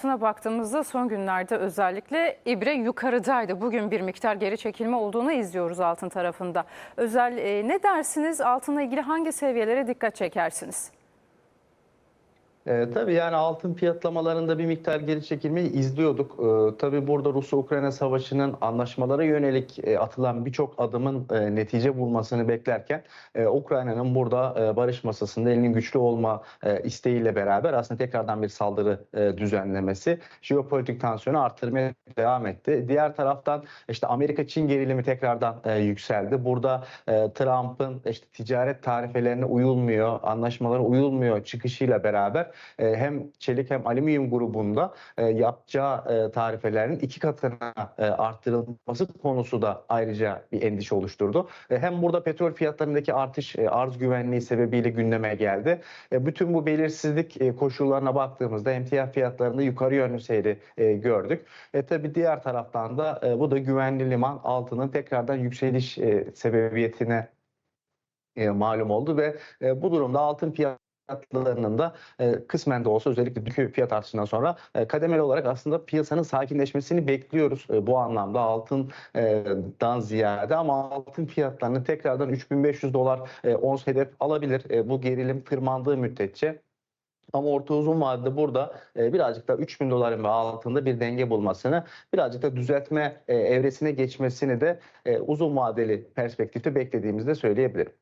altına baktığımızda son günlerde özellikle ibre yukarıdaydı. Bugün bir miktar geri çekilme olduğunu izliyoruz altın tarafında. Özel e, ne dersiniz? Altınla ilgili hangi seviyelere dikkat çekersiniz? E, tabii yani altın fiyatlamalarında bir miktar geri çekilmeyi izliyorduk. E, tabii burada Rusya-Ukrayna savaşının anlaşmalara yönelik e, atılan birçok adımın e, netice bulmasını beklerken e, Ukrayna'nın burada e, barış masasında elinin güçlü olma e, isteğiyle beraber aslında tekrardan bir saldırı e, düzenlemesi jeopolitik tansiyonu arttırmaya devam etti. Diğer taraftan işte Amerika-Çin gerilimi tekrardan e, yükseldi. Burada e, Trump'ın işte ticaret tarifelerine uyulmuyor, anlaşmalara uyulmuyor çıkışıyla beraber e, hem çelik hem alüminyum grubunda e, yapacağı e, tarifelerin iki katına e, arttırılması konusu da ayrıca bir endişe oluşturdu. Hem burada petrol fiyatlarındaki artış arz güvenliği sebebiyle gündeme geldi. Bütün bu belirsizlik koşullarına baktığımızda emtia fiyatlarında yukarı yönlü seyri gördük. E, tabii diğer taraftan da bu da güvenli liman altının tekrardan yükseliş sebebiyetine e, malum oldu ve bu durumda altın fiyatlarının da e, kısmen de olsa özellikle dünkü fiyat artışından sonra e, kademeli olarak aslında piyasanın sakinleşmesini bekliyoruz e, bu anlamda altından ziyade ama altın fiyatlarını tekrardan 3500 dolar e, ons hedef alabilir. E, bu gerilim tırmandığı müddetçe ama orta uzun vadede burada e, birazcık da 3000 doların ve altında bir denge bulmasını, birazcık da düzeltme e, evresine geçmesini de e, uzun vadeli perspektifte beklediğimizde söyleyebilirim.